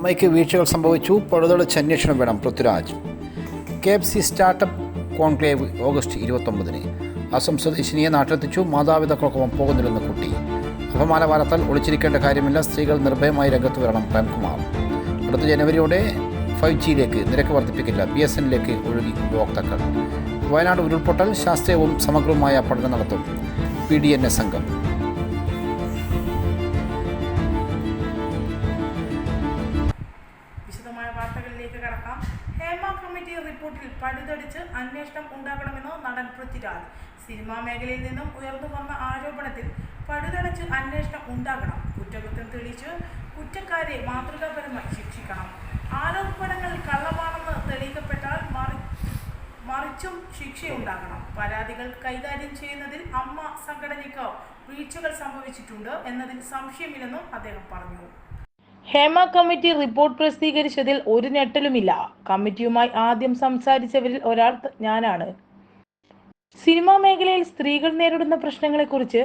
അമ്മയ്ക്ക് വീഴ്ചകൾ സംഭവിച്ചു. പഴുതളിച്ച് അന്വേഷണം വേണം. Prithviraj. K F C startup conclave August ഇരുപത്തൊമ്പതിന്. Assam സ്വദേശിനിയെ നാട്ടിലെത്തിച്ചു. മാതാപിതാക്കൾക്കൊപ്പം പോകുന്നില്ലെന്ന് കുട്ടി. അപമാനവാരത്താൽ ഒളിച്ചിരിക്കേണ്ട കാര്യമില്ല. സ്ത്രീകൾ നിർഭയമായി രംഗത്ത് വരണം. പ്രേംകുമാർ. അടുത്ത ജനുവരിയോടെ ഫൈവ് ജിയിലേക്ക് നിരക്ക് വർദ്ധിപ്പിക്കില്ല. ബി എസ് എന്നിലേക്ക് ഒഴുകി ഉപഭോക്താക്കൾ. വയനാട് ഉരുൾപൊട്ടൽ ശാസ്ത്രീയവും സമഗ്രവുമായ പഠനം നടത്തും. പി ഡി എൻ എസ് സംഘം. പഴുതടിച്ച് അന്വേഷണം ഉണ്ടാകണമെന്ന് നടൻ പൃഥ്വിരാജ്. സിനിമാ മേഖലയിൽ നിന്നും ഉയർന്നു വന്ന ആരോപണത്തിൽ പഴുതടച്ച് അന്വേഷണം ഉണ്ടാകണം. കുറ്റകൃത്യം തെളിയിച്ച് കുറ്റക്കാരെ മാതൃകാപരമായി ശിക്ഷിക്കണം. ആരോപണങ്ങൾ കള്ളമാണെന്ന് തെളിയിക്കപ്പെട്ടാൽ മറി മറിച്ചും ശിക്ഷയുണ്ടാകണം. പരാതികൾ കൈകാര്യം ചെയ്യുന്നതിൽ അമ്മ സംഘടനയ്ക്ക് വീഴ്ചകൾ സംഭവിച്ചിട്ടുണ്ട് എന്നതിൽ സംശയമില്ലെന്നും അദ്ദേഹം പറഞ്ഞു. ഹേമ കമ്മിറ്റി റിപ്പോർട്ട് പ്രസിദ്ധീകരിച്ചതിൽ ഒരു ഞെട്ടലുമില്ല. കമ്മിറ്റിയുമായി ആദ്യം സംസാരിച്ചവരിൽ ഒരാൾ ഞാനാണ്. സിനിമാ മേഖലയിൽ സ്ത്രീകൾ നേരിടുന്ന പ്രശ്നങ്ങളെക്കുറിച്ച്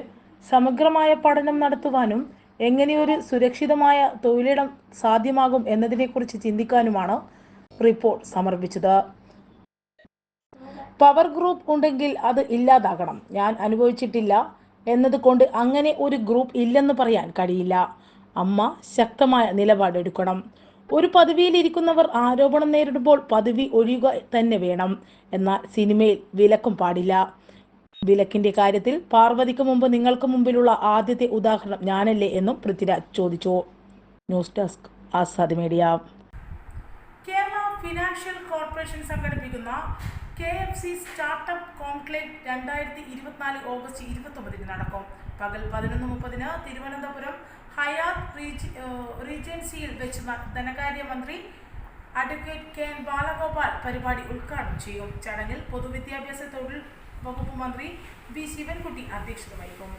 സമഗ്രമായ പഠനം നടത്തുവാനും എങ്ങനെയൊരു സുരക്ഷിതമായ തൊഴിലിടം സാധ്യമാകും എന്നതിനെക്കുറിച്ച് ചിന്തിക്കാനുമാണ് റിപ്പോർട്ട് സമർപ്പിച്ചത്. പവർ ഗ്രൂപ്പ് ഉണ്ടെങ്കിൽ അത് ഇല്ലാതാകണം. ഞാൻ അനുഭവിച്ചിട്ടില്ല എന്നതുകൊണ്ട് അങ്ങനെ ഒരു ഗ്രൂപ്പ് ഇല്ലെന്ന് പറയാൻ കഴിയില്ല. അമ്മ ശക്തമായ നിലപാടെടുക്കണം. ഒരു പദവിയിലിരിക്കുന്നവർ ആരോപണം നേരിടുമ്പോൾ പദവി ഒഴിയുക തന്നെ വേണം. എന്നാൽ സിനിമയിൽ വിലക്കും പാടില്ല. വിലക്കിന്റെ കാര്യത്തിൽ പാർവതിക്ക് മുമ്പ് നിങ്ങൾക്ക് മുമ്പിലുള്ള ആദ്യത്തെ ഉദാഹരണം ഞാനല്ലേ എന്നും പൃഥ്വിരാജ് ചോദിച്ചു. News desk Azad media. Kerala financial corporation സംഘടിപ്പിക്കുന്ന K F C startup conclave രണ്ടായിരത്തി ഇരുപത്തിനാല് ഓഗസ്റ്റ് ഇരുപത്തൊമ്പതിന് നടക്കും. പകൽ പതിനൊന്ന് മുപ്പതിന് തിരുവനന്തപുരം ഹയാത്ത് റീജ് റീജൻസിയിൽ വെച്ച് ധനകാര്യമന്ത്രി അഡ്വക്കേറ്റ് കെ എൻ ബാലഗോപാൽ പരിപാടി ഉദ്ഘാടനം ചെയ്യും. ചടങ്ങിൽ പൊതുവിദ്യാഭ്യാസ തൊഴിൽ വകുപ്പ് മന്ത്രി വി ശിവൻകുട്ടി അധ്യക്ഷത വഹിക്കും.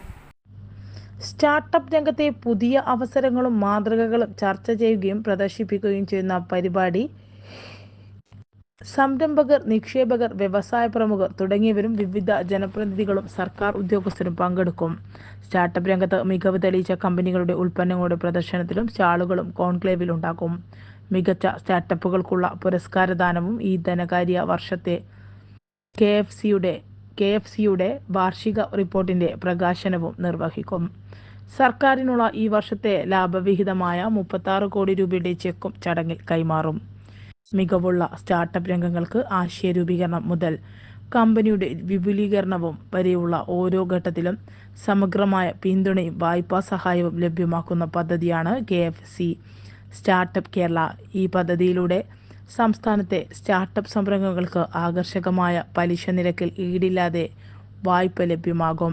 സ്റ്റാർട്ടപ്പ് രംഗത്തെ പുതിയ അവസരങ്ങളും മാതൃകകളും ചർച്ച ചെയ്യുകയും പ്രദർശിപ്പിക്കുകയും ചെയ്യുന്ന പരിപാടി സംരംഭകർ നിക്ഷേപകർ വ്യവസായ പ്രമുഖർ തുടങ്ങിയവരും വിവിധ ജനപ്രതിനിധികളും സർക്കാർ ഉദ്യോഗസ്ഥരും പങ്കെടുക്കും. സ്റ്റാർട്ടപ്പ് രംഗത്ത് മികവ് തെളിയിച്ച കമ്പനികളുടെ ഉൽപ്പന്നങ്ങളുടെ പ്രദർശനത്തിലും സ്റ്റാളുകളും കോൺക്ലേവിൽ ഉണ്ടാകും. മികച്ച സ്റ്റാർട്ടപ്പുകൾക്കുള്ള പുരസ്കാരദാനവും ഈ ധനകാര്യ വർഷത്തെ കെ എഫ് സിയുടെ കെ എഫ് സിയുടെ വാർഷിക റിപ്പോർട്ടിന്റെ പ്രകാശനവും നിർവഹിക്കും. സർക്കാരിനുള്ള ഈ വർഷത്തെ ലാഭവിഹിതമായ മുപ്പത്തി കോടി രൂപയുടെ ചെക്കും ചടങ്ങിൽ കൈമാറും. മികവുള്ള സ്റ്റാർട്ടപ്പ് രംഗങ്ങൾക്ക് ആശയ രൂപീകരണം മുതൽ കമ്പനിയുടെ വിപുലീകരണവും വരെയുള്ള ഓരോ ഘട്ടത്തിലും സമഗ്രമായ പിന്തുണയും വായ്പാ സഹായവും ലഭ്യമാക്കുന്ന പദ്ധതിയാണ് K F C. Startup Kerala ഈ പദ്ധതിയിലൂടെ സംസ്ഥാനത്തെ സ്റ്റാർട്ടപ്പ് സംരംഭങ്ങൾക്ക് ആകർഷകമായ പലിശ നിരക്കിൽ ഈടില്ലാതെ വായ്പ ലഭ്യമാകും.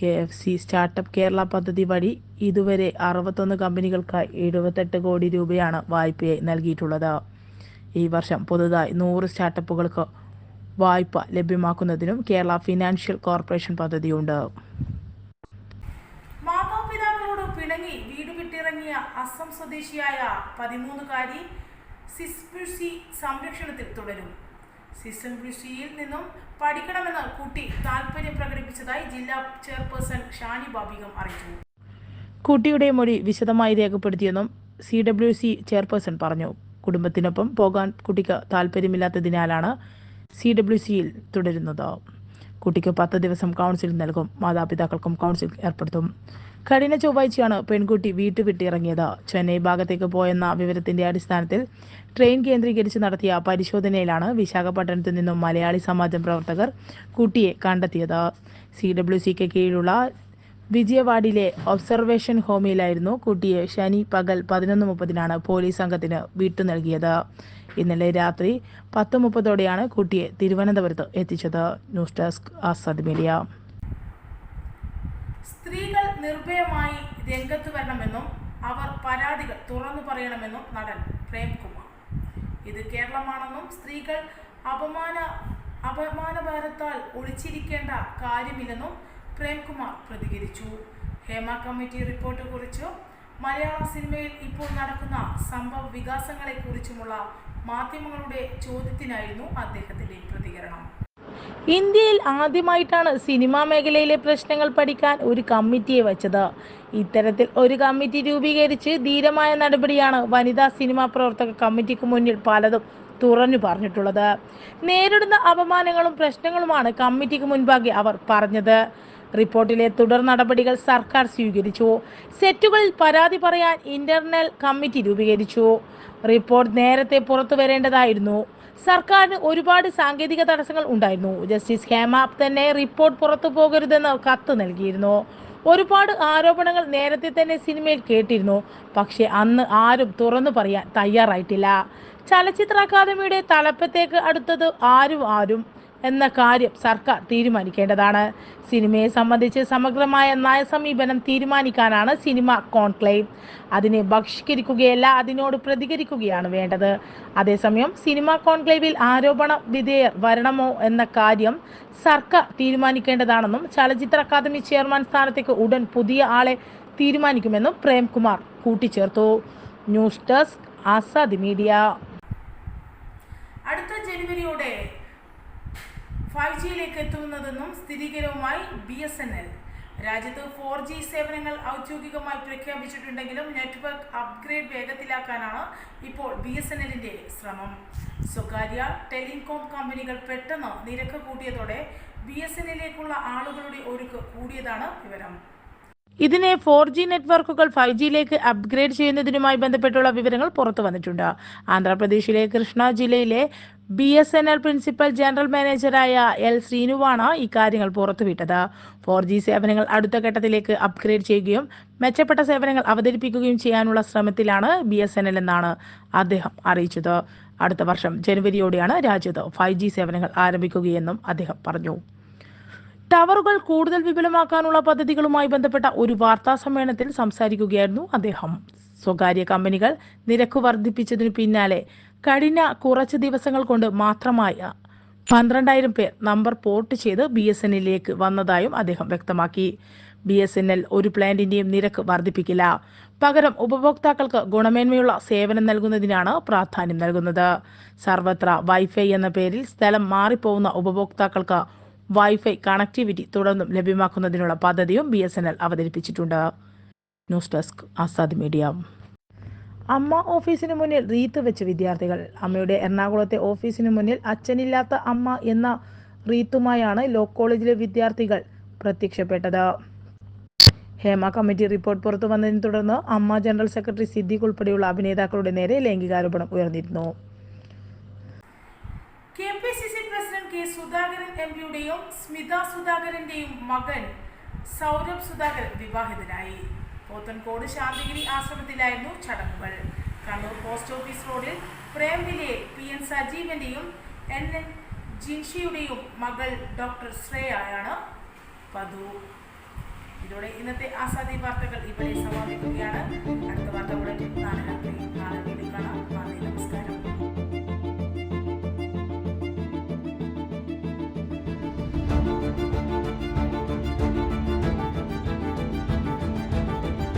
K F C startup Kerala പദ്ധതി വഴി ഇതുവരെ അറുപത്തൊന്ന് കമ്പനികൾക്ക് എഴുപത്തെട്ട് കോടി രൂപയാണ് വായ്പയായി നൽകിയിട്ടുള്ളത്. ഈ വർഷം പുതുതായി നൂറ് സ്റ്റാർട്ടപ്പുകൾക്ക് വായ്പ ലഭ്യമാക്കുന്നതിനും കേരള ഫിനാൻഷ്യൽ കോർപ്പറേഷൻ പദ്ധതിയുണ്ട്. മാതാപിതാക്കളോട് പിണങ്ങി വീട് വിട്ടിറങ്ങിയ അസം സ്വദേശിയായ പതിമൂന്നുകാരി സിസ്പുഷി സംരക്ഷണത്തിൽ തുടരും. സിസ്പുഷിയിൽ നിന്നും പഠിക്കണമെന്ന് കുട്ടി താല്പര്യം പ്രകടിപ്പിച്ചതായി ജില്ലാ ചെയർപേഴ്സൺ ഷാനി ബാബികം അറിയിച്ചു. കുട്ടിയുടെ മൊഴി വിശദമായി രേഖപ്പെടുത്തിയെന്നും സി ഡബ്ല്യു സി ചെയർപേഴ്സൺ പറഞ്ഞു. കുടുംബത്തിനൊപ്പം പോകാൻ കുട്ടിക്ക് താല്പര്യമില്ലാത്തതിനാലാണ് സി ഡബ്ല്യു സിയിൽ തുടരുന്നത്. കുട്ടിക്ക് പത്ത് ദിവസം കൗൺസിൽ നൽകും മാതാപിതാക്കൾക്കും കൗൺസിൽ ഏർപ്പെടുത്തും. കഴിഞ്ഞ ചൊവ്വാഴ്ചയാണ് പെൺകുട്ടി വീട്ടു വിട്ടിറങ്ങിയത് ചെന്നൈ ഭാഗത്തേക്ക് പോയെന്ന വിവരത്തിന്റെ അടിസ്ഥാനത്തിൽ ട്രെയിൻ കേന്ദ്രീകരിച്ച് നടത്തിയ പരിശോധനയിലാണ് വിശാഖപട്ടണത്തു നിന്നും മലയാളി സമാജം പ്രവർത്തകർ കുട്ടിയെ കണ്ടെത്തിയത്. സി ഡബ്ല്യു സിക്ക് കീഴിലുള്ള വിജയവാഡിലെ ഒബ്സർവേഷൻ ഹോമിലായിരുന്നു കുട്ടിയെ ശനി പകൽ പതിനൊന്ന് മുപ്പതിനാണ് പോലീസ് സംഘത്തിന് വിട്ടു നൽകിയത്. ഇന്നലെ രാത്രി പത്ത് മുപ്പതോടെയാണ് കുട്ടിയെ തിരുവനന്തപുരത്ത് എത്തിച്ചത്. News desk Azad media. സ്ത്രീകൾ നിർഭയമായി രംഗത്ത് വരണമെന്നും അവർ പരാതികൾ തുറന്നു പറയണമെന്നും നടൻ പ്രേംകുമാർ. ഇത് കേരളമാണെന്നും സ്ത്രീകൾ അപമാന അപമാനഭാരത്താൽ ഒളിച്ചിരിക്കേണ്ട കാര്യമില്ലെന്നും പ്രേംകുമാർ പ്രതികരിച്ചു. ഹേമ കമ്മിറ്റി റിപ്പോർട്ട് കുറിച്ചും. മലയാള സിനിമയിൽ ഇപ്പോൾ നടക്കുന്ന സംഭവ വികാസങ്ങളെക്കുറിച്ചുമുള്ള മാധ്യമങ്ങളുടെ ചോദ്യത്തിനായിരുന്നു അദ്ദേഹത്തിന്റെ പ്രതികരണം. ഇന്ത്യയിൽ ആദ്യമായിട്ടാണ് സിനിമാ മേഖലയിലെ പ്രശ്നങ്ങൾ പഠിക്കാൻ ഒരു കമ്മിറ്റിയെ വച്ചത്. ഇത്തരത്തിൽ ഒരു കമ്മിറ്റി രൂപീകരിച്ച് ധീരമായ നടപടിയാണ് വനിതാ സിനിമാ പ്രവർത്തക കമ്മിറ്റിക്ക് മുന്നിൽ പലതും തുറന്നു പറഞ്ഞിട്ടുള്ളത്. നേരിടുന്ന അപമാനങ്ങളും പ്രശ്നങ്ങളുമാണ് കമ്മിറ്റിക്ക് മുൻപാകെ അവർ പറഞ്ഞത്. റിപ്പോർട്ടിലെ തുടർ നടപടികൾ സർക്കാർ സ്വീകരിച്ചു. സെറ്റുകളിൽ പരാതി പറയാൻ ഇന്റർണൽ കമ്മിറ്റി രൂപീകരിച്ചു. റിപ്പോർട്ട് നേരത്തെ പുറത്തു വരേണ്ടതായിരുന്നു. സർക്കാരിന് ഒരുപാട് സാങ്കേതിക തടസ്സങ്ങൾ ഉണ്ടായിരുന്നു. ജസ്റ്റിസ് ഹേമാബ് തന്നെ റിപ്പോർട്ട് പുറത്തു പോകരുതെന്ന് കത്ത് നൽകിയിരുന്നു. ഒരുപാട് ആരോപണങ്ങൾ നേരത്തെ തന്നെ സിനിമയിൽ കേട്ടിരുന്നു. പക്ഷെ അന്ന് ആരും തുറന്നു പറയാൻ തയ്യാറായിട്ടില്ല. ചലച്ചിത്ര അക്കാദമിയുടെ തലപ്പത്തേക്ക് അടുത്തത് ആരും ആരും എന്ന കാര്യം സർക്കാർ തീരുമാനിക്കേണ്ടതാണ്. സിനിമയെ സംബന്ധിച്ച് സമഗ്രമായ നയസമീപനം തീരുമാനിക്കാനാണ് സിനിമ കോൺക്ലേവ്. അതിനെ ബഹിഷ്കരിക്കുകയല്ല അതിനോട് പ്രതികരിക്കുകയാണ് വേണ്ടത്. അതേസമയം സിനിമ കോൺക്ലേവിൽ ആരോപണ വിധേയർ വരണമോ എന്ന കാര്യം സർക്കാർ തീരുമാനിക്കേണ്ടതാണെന്നും ചലച്ചിത്ര അക്കാദമി ചെയർമാൻ സ്ഥാനത്തേക്ക് ഉടൻ പുതിയ ആളെ തീരുമാനിക്കുമെന്നും പ്രേംകുമാർ കൂട്ടിച്ചേർത്തു. News desk Azad media. അടുത്ത ജനുവരിയോടെ ഫൈവ് ജിയിലേക്ക് എത്തുന്നതെന്നും സ്ഥിരീകരവുമായി ബി എസ് എൻ എൽ. രാജ്യത്ത് ഫോർ ജി സേവനങ്ങൾ ഔദ്യോഗികമായി പ്രഖ്യാപിച്ചിട്ടുണ്ടെങ്കിലും നെറ്റ്വർക്ക് അപ്ഗ്രേഡ് വേഗത്തിലാക്കാനാണ് ഇപ്പോൾ ബി എസ് എൻ എല്ലിന്റെ ശ്രമം. സ്വകാര്യ ടെലികോം കമ്പനികൾ പെട്ടെന്ന് നിരക്ക് കൂട്ടിയതോടെ ബി എസ് എൻ എല്ലിലേക്കുള്ള ആളുകളുടെ ഒഴുക്ക് കൂടിയതാണ് വിവരം. ഇതിനെ ഫോർ ജി നെറ്റ്വർക്കുകൾ ഫൈവ് ജിയിലേക്ക് അപ്ഗ്രേഡ് ചെയ്യുന്നതിനുമായി ബന്ധപ്പെട്ടുള്ള വിവരങ്ങൾ പുറത്തു വന്നിട്ടുണ്ട് ആന്ധ്രാപ്രദേശിലെ കൃഷ്ണ ജില്ലയിലെ B S N L principal general മാനേജറായ L ശ്രീനുവാണ് ഇക്കാര്യങ്ങൾ പുറത്തുവിട്ടത്. ഫോർ ജി സേവനങ്ങൾ അടുത്ത ഘട്ടത്തിലേക്ക് അപ്ഗ്രേഡ് ചെയ്യുകയും മെച്ചപ്പെട്ട സേവനങ്ങൾ അവതരിപ്പിക്കുകയും ചെയ്യാനുള്ള ശ്രമത്തിലാണ് ബി എസ് എൻ എൽ എന്നാണ് അദ്ദേഹം അറിയിച്ചത്. അടുത്ത വർഷം ജനുവരിയോടെയാണ് രാജ്യത്ത് ഫൈവ് ജി സേവനങ്ങൾ ആരംഭിക്കുകയെന്നും അദ്ദേഹം പറഞ്ഞു. ടവറുകൾ കൂടുതൽ വിപുലമാക്കാനുള്ള പദ്ധതികളുമായി ബന്ധപ്പെട്ട ഒരു വാർത്താ സമ്മേളനത്തിൽ സംസാരിക്കുകയായിരുന്നു അദ്ദേഹം. സ്വകാര്യ കമ്പനികൾ നിരക്ക് വർദ്ധിപ്പിച്ചതിനു പിന്നാലെ കഴിഞ്ഞ കുറച്ച് ദിവസങ്ങൾ കൊണ്ട് മാത്രമായ പന്ത്രണ്ടായിരം പേർ നമ്പർ പോർട്ട് ചെയ്ത് ബി എസ് എന്നിലേക്ക് വന്നതായും അദ്ദേഹം വ്യക്തമാക്കി. ബി എസ് എൻ എൽ ഒരു പ്ലാന്റിന്റെയും നിരക്ക് വർദ്ധിപ്പിക്കില്ല. പകരം ഉപഭോക്താക്കൾക്ക് ഗുണമേന്മയുള്ള സേവനം നൽകുന്നതിനാണ് പ്രാധാന്യം നൽകുന്നത്. സർവത്ര വൈഫൈ എന്ന പേരിൽ സ്ഥലം മാറിപ്പോകുന്ന ഉപഭോക്താക്കൾക്ക് വൈഫൈ കണക്ടിവിറ്റി തുടർന്നും ലഭ്യമാക്കുന്നതിനുള്ള പദ്ധതിയും ബി അവതരിപ്പിച്ചിട്ടുണ്ട്. News desk Azad media. AMMA ഓഫീസിന് മുന്നിൽ റീത്ത് വെച്ച് വിദ്യാർത്ഥികൾ. അമ്മയുടെ എറണാകുളത്തെ ഓഫീസിന് മുന്നിൽ അച്ഛനില്ലാത്ത അമ്മ എന്ന റീത്തുമായാണ് ലോ കോളേജിലെ വിദ്യാർത്ഥികൾ പ്രത്യക്ഷപ്പെട്ടത്. ഹേമ കമ്മിറ്റി റിപ്പോർട്ട് പുറത്തു വന്നതിനെ തുടർന്ന് അമ്മ ജനറൽ സെക്രട്ടറി സിദ്ദിഖ് ഉൾപ്പെടെയുള്ള അഭിനേതാക്കളുടെ നേരെ ലൈംഗികാരോപണം ഉയർന്നിരുന്നു. K P C C president K Sudhakaran M പിയുടെയും സ്മിത സുധാകരന്റെയും മകൻ സൗരഭ് സുധാകരൻ വിവാഹിതനായി. പോത്തൻകോട് ശാന്തിഗിരി ആശ്രമത്തിലായിരുന്നു ചടങ്ങുകൾ. കണ്ണൂർ പോസ്റ്റ് ഓഫീസ് റോഡിൽ പ്രേംവിലെ പി എൻ സജീവന്റെയും എൻ എൻ ജിൻഷിയുടെയും മകൾ ഡോക്ടർ ശ്രേയയാണ് വധു ഇതോടെ ഇന്നത്തെ ആസാദി വാർത്തകൾ ഇവിടെ സമാപിക്കുകയാണ്. അടുത്ത വാർത്ത ഉടൻ നാളെ